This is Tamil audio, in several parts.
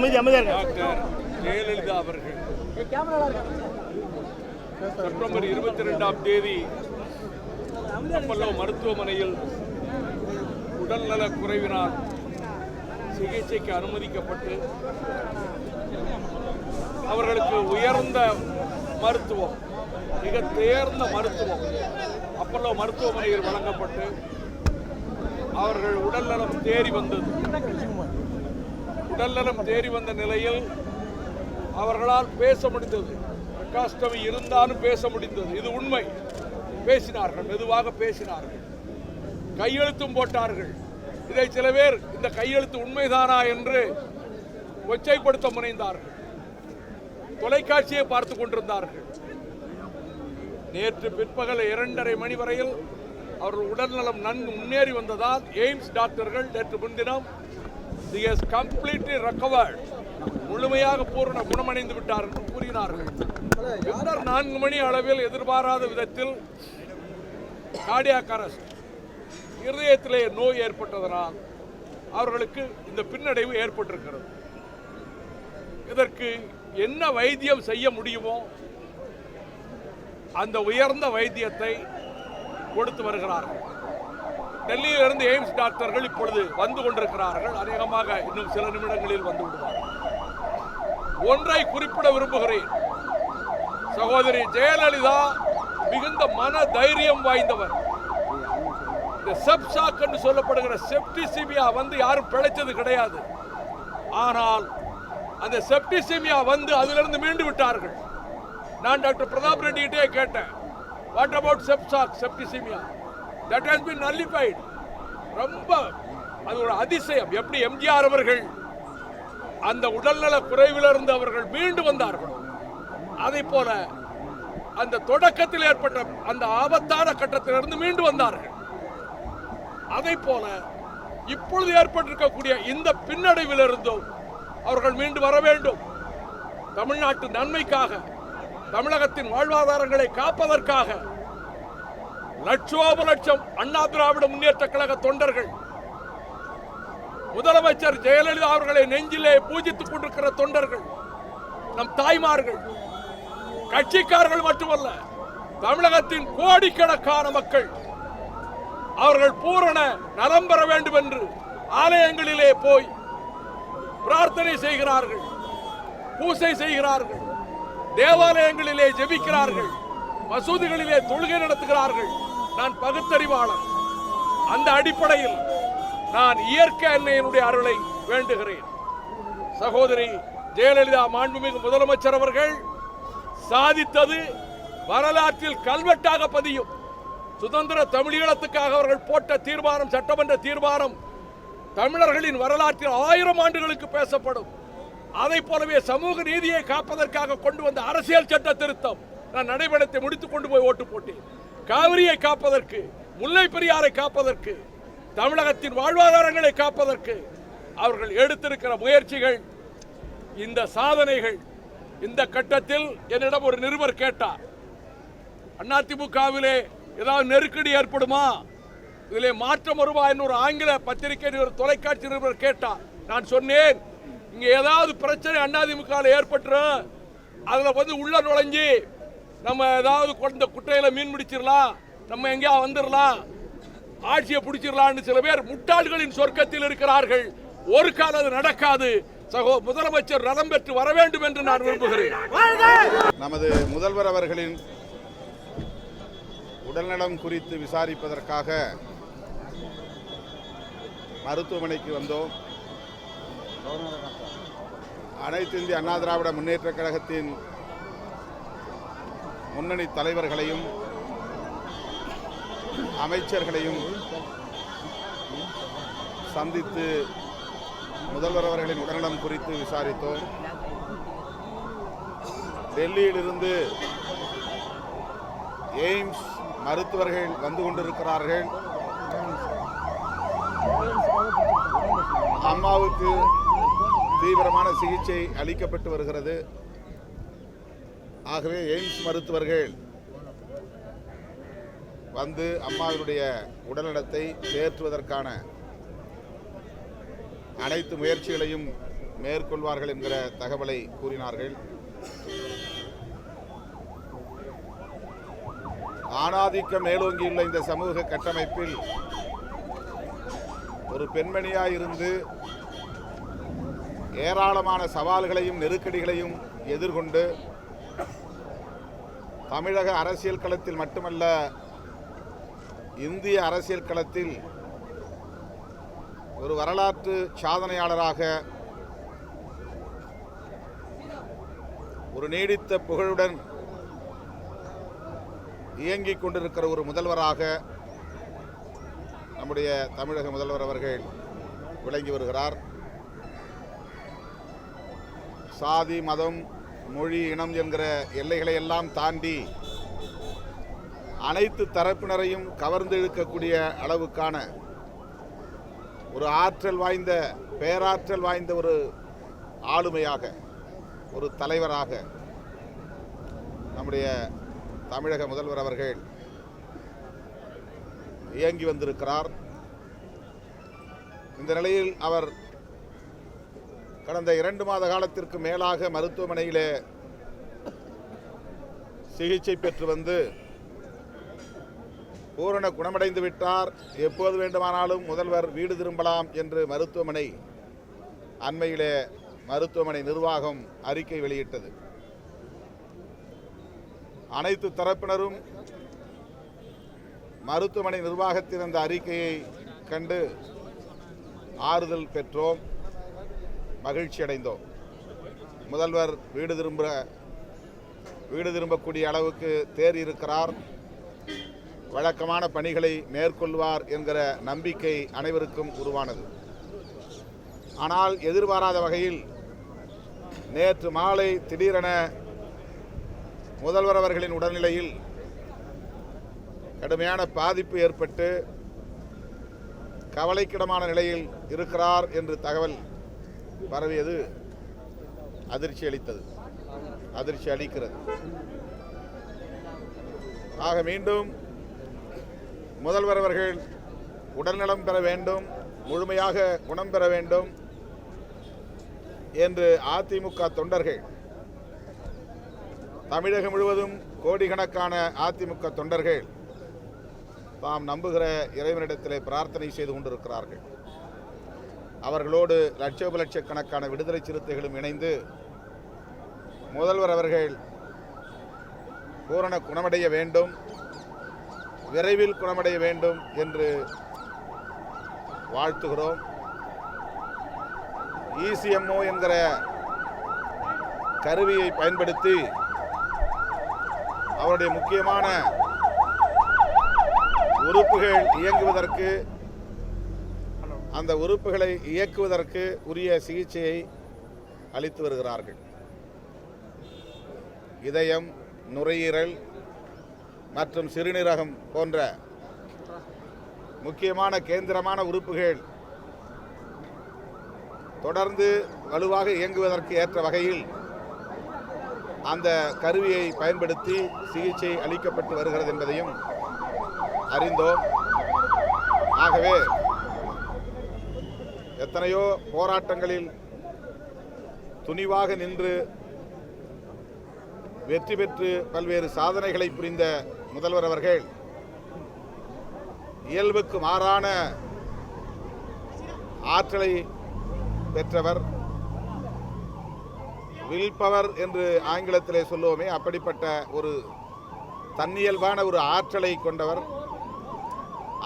அமைதி அமைதியா இருங்க. டாக்டர் ஜெயலலிதா அவர்கள். செப்டம்பர் இருபத்தி ரெண்டாம் தேதி அப்பல்லோ மருத்துவமனையில் உடல்நலக் குறைவினால் சிகிச்சைக்கு அனுமதிக்கப்பட்டு அவர்களுக்கு உயர்ந்த மருத்துவம் மிக தேர்ந்த மருத்துவம் அப்பல்லோ மருத்துவமனையில் வழங்கப்பட்டு அவர்கள் உடல்நலம் தேறி வந்தது. உடல்நலம் தேறி வந்த நிலையில் அவர்களால் பேச முடிந்தது. பிரகாஷ்டமி இருந்தாலும் பேச முடிந்தது. இது உண்மை. பேசினார்கள். மெதுவாக பேசினார்கள். கையெழுத்தும் போட்டார்கள். இதை சில பேர் இந்த கையெழுத்து உண்மைதானா என்று கொச்சைப்படுத்த முனைந்தார்கள். தொலைக்காட்சியை பார்த்து கொண்டிருந்தார்கள். நேற்று பிற்பகல் இரண்டரை மணி வரையில் அவர்கள் உடல்நலம் நன்கு முன்னேறி வந்ததால் எய்ம்ஸ் டாக்டர்கள் நேற்று முன்தினம் தி has completely recovered. முழுமையாக பூரண குணமடைந்து விட்டார் என்று கூறினார்கள். பின்னர் நான்கு மணி அளவில் எதிர்பாராத விதத்தில் கார்டியாக் அரெஸ்ட் இருதயத்திலே நோய் ஏற்பட்டதனால் அவர்களுக்கு இந்த பின்னடைவு ஏற்பட்டிருக்கிறது. இதற்கு என்ன வைத்தியம் செய்ய முடியுமோ அந்த உயர்ந்த வைத்தியத்தை கொடுத்து வருகிறார்கள். டெல்லியிலிருந்து எய்ம்ஸ் டாக்டர்கள் இப்பொழுது வந்து கொண்டிருக்கிறார்கள். அநேகமாக இன்னும் சில நிமிடங்களில் வந்து விடுவார்கள் ஒன்றை குறிப்பிட விரும்புகிறேன். சகோதரி ஜெயலலிதா மிகுந்த மன தைரியம் வாய்ந்தவர். இந்த செப்சாக் என்று சொல்லப்படுகிற செப்டிசிமியா வந்து யாரும் பிழைச்சது கிடையாது. ஆனால் அந்த செப்டிசிமியா வந்து அதிலிருந்து மீண்டு விட்டார்கள். நான் டாக்டர் பிரதாப் ரெட்டிகிட்டே கேட்டேன். What about செப்சாக் septicaemia that has been nullified ரொம்ப அது ஒரு அதிசயம். எப்படி எம்ஜிஆர் அவர்கள் அந்த உடல்நல குறைவிலிருந்து அவர்கள் மீண்டு வந்தார்கள் அதை போல அந்த தொடக்கத்தில் ஏற்பட்ட அந்த ஆபத்தான கட்டத்திலிருந்து மீண்டு வந்தார்கள். அதை போல இப்பொழுது ஏற்பட்டிருக்கக்கூடிய இந்த பின்னடைவிலிருந்தும் அவர்கள் மீண்டு வர வேண்டும். தமிழ்நாட்டு நன்மைக்காக தமிழகத்தின் வாழ்வாதாரங்களை காப்பதற்காக லட்சோப லட்சம் அண்ணா திராவிட முன்னேற்ற கழக தொண்டர்கள். முதலமைச்சர் ஜெயலலிதா அவர்களை நெஞ்சிலே பூஜித்துக் கொண்டிருக்கிற தொண்டர்கள் நம் தாய்மார்கள் கட்சிக்காரர்கள் மட்டுமல்ல தமிழகத்தின் கோடிக்கணக்கான மக்கள் அவர்கள் பூரண நலம் பெற வேண்டும் என்று ஆலயங்களிலே போய் பிரார்த்தனை செய்கிறார்கள் பூசை செய்கிறார்கள் தேவாலயங்களிலே ஜெபிக்கிறார்கள் மசூதிகளிலே தொழுகை நடத்துகிறார்கள். நான் பகுத்தறிவாளன். அந்த அடிப்படையில் நான் இயற்கை அன்னையினுடைய அருளை வேண்டுகிறேன். சகோதரி ஜெயலலிதா மாண்புமிகு முதலமைச்சர் அவர்கள் சாதித்தது வரலாற்றில் கல்வெட்டாக பதியும். சுதந்திர தமிழீழத்துக்காக அவர்கள் போட்ட தீர்மானம் சட்டமன்ற தீர்மானம் தமிழர்களின் வரலாற்றில் ஆயிரம் ஆண்டுகளுக்கு பேசப்படும். அதை போலவே சமூக நீதியை காப்பதற்காக கொண்டு வந்த அரசியல் சட்ட திருத்தம் நான் நடைபெறத்தை முடித்துக் கொண்டு போய் ஓட்டு போட்டேன். காவிரியை காப்பதற்கு முல்லை பெரியாரை காப்பதற்கு தமிழகத்தின் வாழ்வாதாரங்களை காப்பதற்கு அவர்கள் எடுத்திருக்கிற முயற்சிகள் இந்த சாதனைகள் இந்த கட்டத்தில் என்னிடம் ஒரு நிருபர் கேட்டார். அதிமுகவிலே ஏதாவது நெருக்கடி ஏற்படுமா? இதிலே மாற்றம் வருமா என்று ஒரு ஆங்கில பத்திரிகை ஒரு தொலைக்காட்சி நிருபர் கேட்டார். நான் சொன்னேன் இங்கே ஏதாவது பிரச்சனை அதிமுக ஏற்பட்டுரும் அதில் வந்து உள்ள நுழைஞ்சி நம்ம ஏதாவது கொண்ட குட்டையில மீன் பிடிச்சிடலாம் நம்ம எங்கேயா வந்துடலாம் ஆட்சியை பிடிச்சிடலாம்னு சில பேர் முட்டாள்களின் சொர்க்கத்தில் இருக்கிறார்கள். ஒரு காலம் அது நடக்காது. சகோ முதலமைச்சர் நலம் பெற்று வர வேண்டும் என்று நான் விரும்புகிறேன். நமது முதல்வர் அவர்களின் உடல்நலம் குறித்து விசாரிப்பதற்காக மருத்துவமனைக்கு வந்தோம். அனைத்து இந்திய அண்ணா திராவிட முன்னேற்ற கழகத்தின் முன்னணி தலைவர்களையும் அமைச்சர்களையும் சந்தித்து முதல்வர் அவர்களின் உடல்நலம் குறித்து விசாரித்தோம். டெல்லியிலிருந்து எய்ம்ஸ் மருத்துவர்கள் வந்து கொண்டிருக்கிறார்கள். அம்மாவுக்கு தீவிரமான சிகிச்சை அளிக்கப்பட்டு வருகிறது. ஆகவே எய்ம்ஸ் மருத்துவர்கள் வந்து அம்மாவினுடைய உடல்நலத்தை தேற்றுவதற்கான அனைத்து முயற்சிகளையும் மேற்கொள்வார்கள் என்கிற தகவலை கூறினார்கள். ஆணாதிக்கம் மேலோங்கியுள்ள இந்த சமூக கட்டமைப்பில் ஒரு பெண்மணியாயிருந்து ஏராளமான சவால்களையும் நெருக்கடிகளையும் எதிர்கொண்டு தமிழக அரசியல் களத்தில் மட்டுமல்ல இந்திய அரசியல் களத்தில் ஒரு வரலாற்று சாதனையாளராக ஒரு நீடித்த புகழுடன் இயங்கிக் கொண்டிருக்கிற ஒரு முதல்வராக நம்முடைய தமிழக முதல்வர் அவர்கள் விளங்கி வருகிறார். சாதி மதம் மொழி இனம் என்கிற எல்லைகளை எல்லாம் தாண்டி அனைத்து தரப்பினரையும் கவர்ந்து இழுக்கக்கூடிய அளவுக்கான ஒரு ஆற்றல் வாய்ந்த பேராற்றல் வாய்ந்த ஒரு ஆளுமையாக ஒரு தலைவராக நம்முடைய தமிழக முதல்வர் அவர்கள் இயங்கி வந்திருக்கிறார். இந்த நிலையில் அவர் கடந்த இரண்டு மாத காலத்திற்கு மேலாக மருத்துவமனையிலே சிகிச்சை பெற்று வந்து பூரண குணமடைந்து விட்டார். எப்போது வேண்டுமானாலும் முதல்வர் வீடு திரும்பலாம் என்று மருத்துவமனை அண்மையிலே மருத்துவமனை நிர்வாகம் அறிக்கை வெளியிட்டது. அனைத்து தரப்பினரும் மருத்துவமனை நிர்வாகத்தின் அந்த அறிக்கையை கண்டு ஆறுதல் பெற்றோம். மகிழ்ச்சி அடைந்தோம். முதல்வர் வீடு திரும்ப வீடு திரும்பக்கூடிய அளவுக்கு தேர் இருக்கிறார். வழக்கமான பணிகளை மேற்கொள்வார் என்கிற நம்பிக்கை அனைவருக்கும் உருவானது. ஆனால் எதிர்பாராத வகையில் நேற்று மாலை திடீரென முதல்வர் அவர்களின் உடல்நிலையில் கடுமையான பாதிப்பு ஏற்பட்டு கவலைக்கிடமான நிலையில் இருக்கிறார் என்று தகவல் பரவியது. அதிர்ச்சி அளித்தது. அதிர்ச்சி அளிக்கிறது. ஆக மீண்டும் முதல்வர் அவர்கள் உடல்நலம் பெற வேண்டும் முழுமையாக குணம் பெற வேண்டும் என்று அதிமுக தொண்டர்கள் தமிழகம் முழுவதும் கோடிக்கணக்கான அதிமுக தொண்டர்கள் தாம் நம்புகிற இறைவனிடத்திலே பிரார்த்தனை செய்து கொண்டிருக்கிறார்கள். அவர்களோடு லட்சோப லட்சக்கணக்கான விடுதலை சிறுத்தைகளும் இணைந்து முதல்வர் அவர்கள் பூரண குணமடைய வேண்டும் விரைவில் குணமடைய வேண்டும் என்று வாழ்த்துகிறோம். இசிஎம்ஓ என்கிற கருவியை பயன்படுத்தி அவருடைய முக்கியமான உறுப்புகள் இயங்குவதற்கு அந்த உறுப்புகளை இயக்குவதற்கு உரிய சிகிச்சையை அளித்து வருகிறார்கள். இதயம் நுரையீரல் மற்றும் சிறுநீரகம் போன்ற முக்கியமான கேந்திரமான உறுப்புகள் தொடர்ந்து வலுவாக இயங்குவதற்கு ஏற்ற வகையில் அந்த கருவியை பயன்படுத்தி சிகிச்சை அளிக்கப்பட்டு வருகிறது என்பதையும் அறிந்தோம். ஆகவே எத்தனையோ போராட்டங்களில் துணிவாக நின்று வெற்றி பெற்று பல்வேறு சாதனைகளை புரிந்த முதல்வர் அவர்கள் இயல்புக்கு மாறான ஆற்றலை பெற்றவர் வில் பவர் என்று ஆங்கிலத்திலே சொல்லுவோமே அப்படிப்பட்ட ஒரு தன்னியல்பான ஒரு ஆற்றலை கொண்டவர்.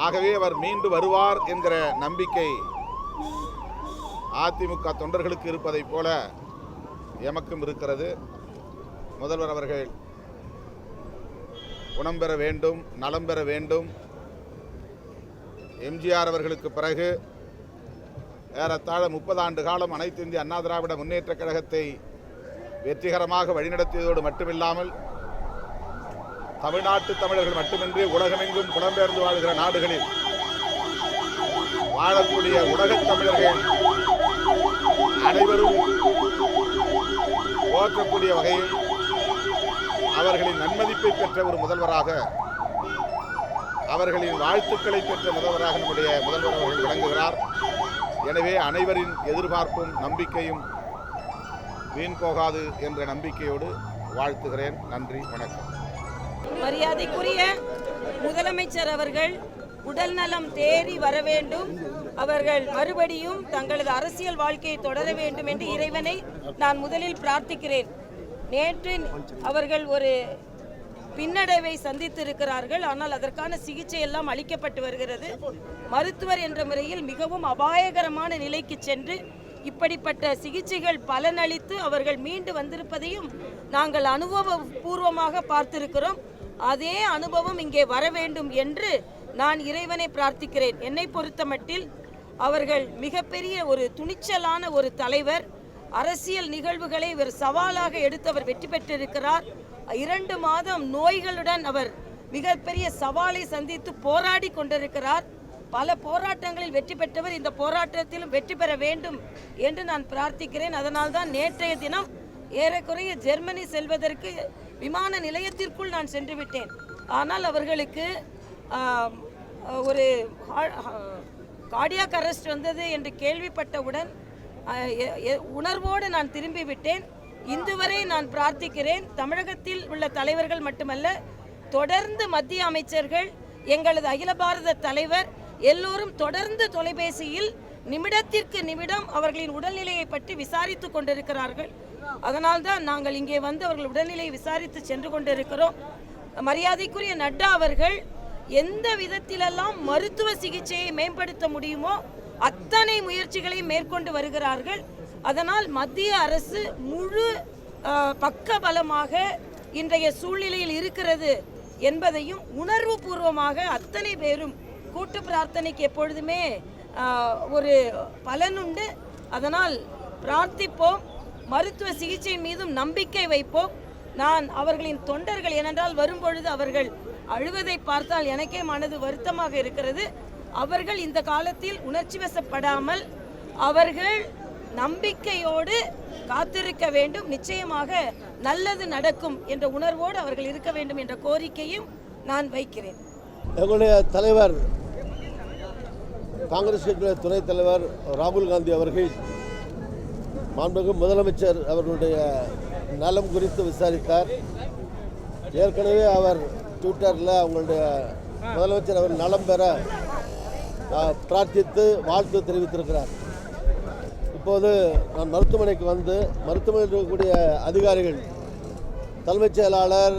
ஆகவே அவர் மீண்டு வருவார் என்கிற நம்பிக்கை அதிமுக தொண்டர்களுக்கு இருப்பதைப் போல எமக்கும் இருக்கிறது. முதல்வர் அவர்கள் குணம் பெற வேண்டும் நலம் பெற வேண்டும். எம்ஜிஆர் அவர்களுக்கு பிறகு ஏறத்தாழ முப்பது ஆண்டு காலம் அனைத்து இந்திய அண்ணா திராவிட முன்னேற்றக் கழகத்தை வெற்றிகரமாக வழிநடத்தியதோடு மட்டுமில்லாமல் தமிழ்நாட்டு தமிழர்கள் மட்டுமின்றி உலகமெங்கும் புலம்பெயர்ந்து வாழ்கிற நாடுகளில் வாழக்கூடிய உலகத் தமிழர்கள் அனைவரும் போற்றக்கூடிய வகையில் அவர்களின் நன்மதிப்பை பெற்ற ஒரு முதல்வராக அவர்களின் வாழ்த்துக்களை பெற்ற முதல்வராக நம்முடைய முதல்வர் அவர்கள் விளங்குகிறார். எனவே அனைவரின் எதிர்பார்ப்பும் நம்பிக்கையும் வீண் போகாது என்ற நம்பிக்கையோடு வாழ்த்துகிறேன். நன்றி வணக்கம். மரியாதைக்குரிய முதலமைச்சர் அவர்கள் உடல் நலம் தேறி வர வேண்டும். அவர்கள் மறுபடியும் தங்களது அரசியல் வாழ்க்கையை தொடர வேண்டும் என்று இறைவனை நான் முதலில் பிரார்த்திக்கிறேன். நேற்று அவர்கள் ஒரு பின்னடைவை சந்தித்திருக்கிறார்கள். ஆனால் அதற்கான சிகிச்சை எல்லாம் அளிக்கப்பட்டு வருகிறது. மருத்துவர் என்ற முறையில் மிகவும் அபாயகரமான நிலைக்கு சென்று இப்படிப்பட்ட சிகிச்சைகள் பலனளித்து அவர்கள் மீண்டு வந்திருப்பதையும் நாங்கள் அனுபவபூர்வமாக பார்த்திருக்கிறோம். அதே அனுபவம் இங்கே வர வேண்டும் என்று நான் இறைவனை பிரார்த்திக்கிறேன். என்னை பொறுத்தமட்டில் அவர்கள் மிகப்பெரிய ஒரு துணிச்சலான ஒரு தலைவர். அரசியல் நிகழ்வுகளை ஒரு சவாலாக எடுத்து அவர் வெற்றி பெற்றிருக்கிறார். இரண்டு மாதம் நோய்களுடன் அவர் மிகப்பெரிய சவாலை சந்தித்து போராடி கொண்டிருக்கிறார். பல போராட்டங்களில் வெற்றி பெற்றவர் இந்த போராட்டத்திலும் வெற்றி பெற வேண்டும் என்று நான் பிரார்த்திக்கிறேன். அதனால்தான் நேற்றைய தினம் ஏறக்குறைய ஜெர்மனி செல்வதற்கு விமான நிலையத்திற்குள் நான் சென்று விட்டேன். ஆனால் அவர்களுக்கு ஒரு கார்டியாக் அரெஸ்ட் வந்தது என்று கேள்விப்பட்டவுடன் உணர்வோடு நான் திரும்பி விட்டேன் வரை நான் பிரார்த்திக்கிறேன் தமிழகத்தில் உள்ள தலைவர்கள் மட்டுமல்ல தொடர்ந்து மத்திய அமைச்சர்கள் எங்களது அகில பாரத தலைவர் எல்லோரும் தொடர்ந்து தொலைபேசியில் நிமிடத்திற்கு நிமிடம் அவர்களின் உடல்நிலையை பற்றி விசாரித்து கொண்டிருக்கிறார்கள். அதனால்தான் நாங்கள் இங்கே வந்து அவர்கள் உடல்நிலையை விசாரித்து சென்று கொண்டிருக்கிறோம். மரியாதைக்குரிய நட்டா அவர்கள் எந்த விதத்திலெல்லாம் மருத்துவ சிகிச்சையை மேம்படுத்த முடியுமோ அத்தனை முயற்சிகளை மேற்கொண்டு வருகிறார்கள். அதனால் மத்திய அரசு முழு பக்க பக்கபலமாக இன்றைய சூழ்நிலையில் இருக்கிறது என்பதையும் உணர்வு பூர்வமாக அத்தனை பேரும் கூட்டு பிரார்த்தனைக்கு எப்பொழுதுமே ஒரு பலனுண்டு அதனால் பிரார்த்திப்போம். மருத்துவ சிகிச்சை மீதும் நம்பிக்கை வைப்போம். நான் அவர்களின் தொண்டர்கள் ஏனென்றால் வரும்பொழுது அவர்கள் அழுவதை பார்த்தால் எனக்கே மனது வருத்தமாக இருக்கிறது. அவர்கள் இந்த காலத்தில் உணர்ச்சி வசப்படாமல் அவர்கள் நம்பிக்கையோடு காத்திருக்க வேண்டும். நிச்சயமாக நல்லது நடக்கும் என்ற உணர்வோடு அவர்கள் இருக்க வேண்டும் என்ற கோரிக்கையும் நான் வைக்கிறேன். எங்களுடைய தலைவர் காங்கிரஸ் கட்சியுடைய துணைத் தலைவர் ராகுல் காந்தி அவர்கள் மாண்புமிகு முதலமைச்சர் அவர்களுடைய நலம் குறித்து விசாரித்தார். ஏற்கனவே அவர் ட்விட்டரில் அவங்களுடைய முதலமைச்சர் அவர் நலம் பெற பிரார்த்தித்து வாழ்த்து தெரிவித்திருக்கிறார். இப்போது நான் மருத்துவமனைக்கு வந்து மருத்துவமனையில் இருக்கக்கூடிய அதிகாரிகள் தலைமைச் செயலாளர்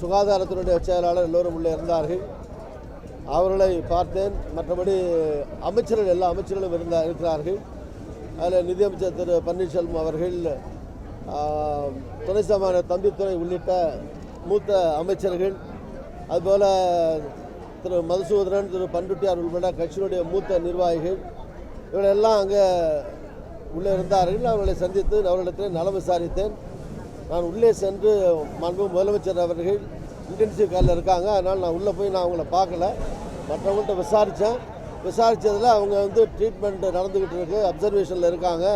சுகாதாரத்தினுடைய செயலாளர் எல்லோரும் உள்ளே இருந்தார்கள். அவர்களை பார்த்தேன். மற்றபடி அமைச்சர்கள் எல்லா அமைச்சர்களும் இருந்தா இருக்கிறார்கள். அதில் நிதியமைச்சர் திரு பன்னீர்செல்வம் அவர்கள் துணை சமான தம்பித்துறை உள்ளிட்ட மூத்த அமைச்சர்கள் அதுபோல் திரு மதுசூதனன் திரு பண்டுட்டியார் உள்பட கட்சியினுடைய மூத்த நிர்வாகிகள் இவரெல்லாம் அங்கே உள்ளே இருந்தார்கள். அவர்களை சந்தித்து அவர்களிடத்தில் நலம் விசாரித்தேன். நான் உள்ளே சென்று மாண்பு முதலமைச்சர் அவர்கள் இன்டென்சிவ் காலில் இருக்காங்க. அதனால் நான் உள்ளே போய் நான் அவங்கள பார்க்கல. மற்றவங்கள்ட்ட விசாரித்தேன். விசாரித்ததில் அவங்க வந்து ட்ரீட்மெண்ட் நடந்துக்கிட்டு இருக்கு. அப்சர்வேஷனில் இருக்காங்க.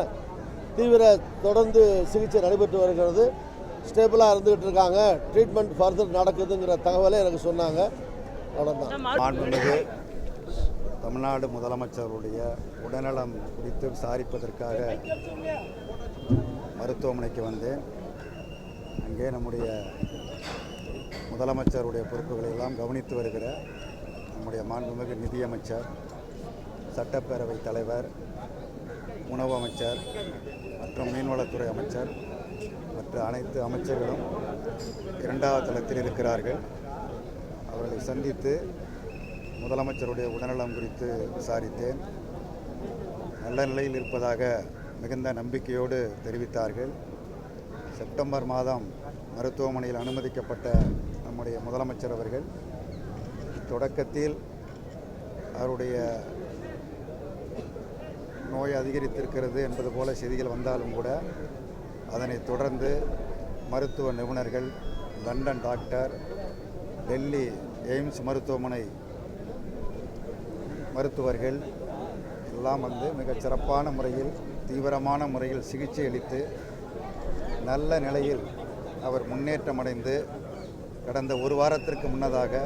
தீவிர தொடர்ந்து சிகிச்சை நடைபெற்று வருகிறது. ஸ்டேபிளாக இருந்துக்கிட்டு இருக்காங்க. ட்ரீட்மெண்ட் ஃபர்தர் நடக்குதுங்கிற தகவலை எனக்கு சொன்னாங்க. அவ்வளோதான் மாண்புமிகு தமிழ்நாடு முதலமைச்சருடைய உடல்நலம் குறித்து விசாரிப்பதற்காக மருத்துவமனைக்கு வந்தேன். அங்கே நம்முடைய முதலமைச்சருடைய பொறுப்புகளை எல்லாம் கவனித்து வருகிற நம்முடைய மாண்புமிகு நிதியமைச்சர் சட்டப்பேரவை தலைவர் உணவு அமைச்சர் மற்றும் மீன்வளத்துறை அமைச்சர் மற்ற அனைத்து அமைச்சர்களும் இரண்டாவது தளத்தில் இருக்கிறார்கள். அவர்களை சந்தித்து முதலமைச்சருடைய உடல்நலம் குறித்து விசாரித்தேன். நல்ல நிலையில் இருப்பதாக மிகுந்த நம்பிக்கையோடு தெரிவித்தார்கள். செப்டம்பர் மாதம் மருத்துவமனையில் அனுமதிக்கப்பட்ட நம்முடைய முதலமைச்சர் அவர்கள் தொடக்கத்தில் அவருடைய நோய் அதிகரித்திருக்கிறது என்பது போல செய்திகள் வந்தாலும் கூட அதனைத் தொடர்ந்து மருத்துவ நிபுணர்கள் லண்டன் டாக்டர் டெல்லி எய்ம்ஸ் மருத்துவமனை மருத்துவர்கள் எல்லாம் வந்து மிகச் சிறப்பான முறையில் தீவிரமான முறையில் சிகிச்சை அளித்து நல்ல நிலையில் அவர் முன்னேற்றமடைந்து கடந்த ஒரு வாரத்திற்கு முன்னதாக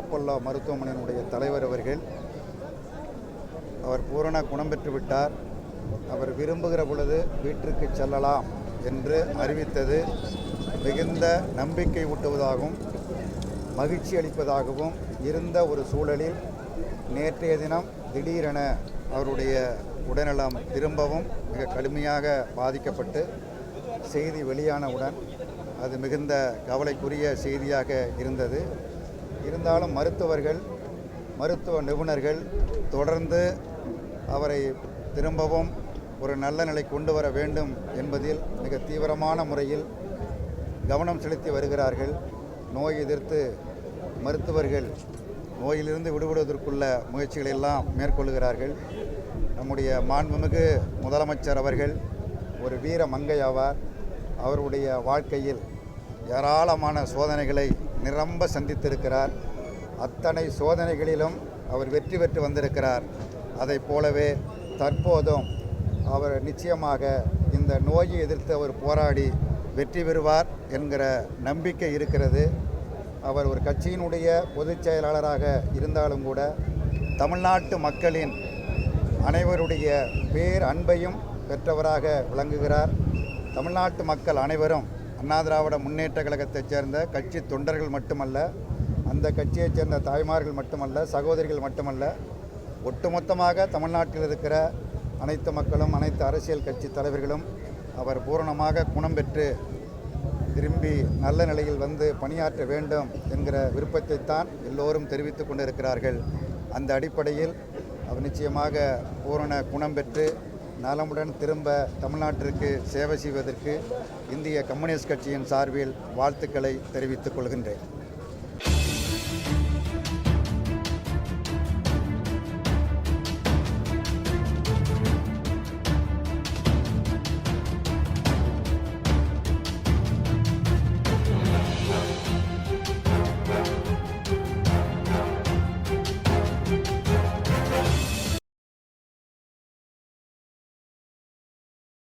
அப்பல்லோ மருத்துவமனையினுடைய தலைவர் அவர்கள் அவர் பூரண குணம் பெற்று விட்டார். அவர் விரும்புகிற பொழுது வீட்டிற்கு செல்லலாம். என்று அறிவித்தது. மிகுந்த நம்பிக்கை ஊட்டுவதாகவும் மகிழ்ச்சி அளிப்பதாகவும் இருந்த ஒரு சூழலில் நேற்றைய தினம் திடீரென அவருடைய உடல்நலம் திரும்பவும் மிக கடுமையாக பாதிக்கப்பட்டு செய்தி வெளியானவுடன் அது மிகுந்த கவலைக்குரிய செய்தியாக இருந்தது. இருந்தாலும் மருத்துவர்கள் மருத்துவ நிபுணர்கள் தொடர்ந்து அவரை திரும்பவும் ஒரு நல்ல நிலை கொண்டு வர வேண்டும் என்பதில் மிக தீவிரமான முறையில் கவனம் செலுத்தி வருகிறார்கள். நோய் எதிர்த்து மருத்துவர்கள் நோயிலிருந்து விடுபடுவதற்குள்ள முயற்சிகளை எல்லாம் மேற்கொள்கிறார்கள். நம்முடைய மாண்புமிகு முதலமைச்சர் அவர்கள் ஒரு வீர மங்கை ஆவார். அவருடைய வாழ்க்கையில் ஏராளமான சோதனைகளை நிரம்ப சந்தித்திருக்கிறார். அத்தனை சோதனைகளிலும் அவர் வெற்றி பெற்று வந்திருக்கிறார். அதைப் போலவே தற்போதும் அவர் நிச்சயமாக இந்த நோயை எதிர்த்து அவர் போராடி வெற்றி பெறுவார் என்கிற நம்பிக்கை இருக்கிறது. அவர் ஒரு கட்சியினுடைய பொதுச் செயலாளராக இருந்தாலும் கூட தமிழ்நாட்டு மக்களின் அனைவருடைய பேர் அன்பையும் பெற்றவராக விளங்குகிறார். தமிழ்நாட்டு மக்கள் அனைவரும் அண்ணா திராவிட முன்னேற்ற கழகத்தைச் சேர்ந்த கட்சி தொண்டர்கள் மட்டுமல்ல அந்த கட்சியைச் சேர்ந்த தாய்மார்கள் மட்டுமல்ல சகோதரிகள் மட்டுமல்ல ஒட்டுமொத்தமாக தமிழ்நாட்டில் இருக்கிற அனைத்து மக்களும் அனைத்து அரசியல் கட்சி தலைவர்களும் அவர் பூரணமாக குணம் பெற்று திரும்பி நல்ல நிலையில் வந்து பணியாற்ற வேண்டும் என்கிற விருப்பத்தைத்தான் எல்லோரும் தெரிவித்து கொண்டிருக்கிறார்கள். அந்த அடிப்படையில் அவர் நிச்சயமாக பூரண குணம் பெற்று நலமுடன் திரும்ப தமிழ்நாட்டிற்கு சேவை செய்வதற்கு இந்திய கம்யூனிஸ்ட் கட்சியின் சார்பில் வாழ்த்துக்களை தெரிவித்துக் கொள்கின்றேன்.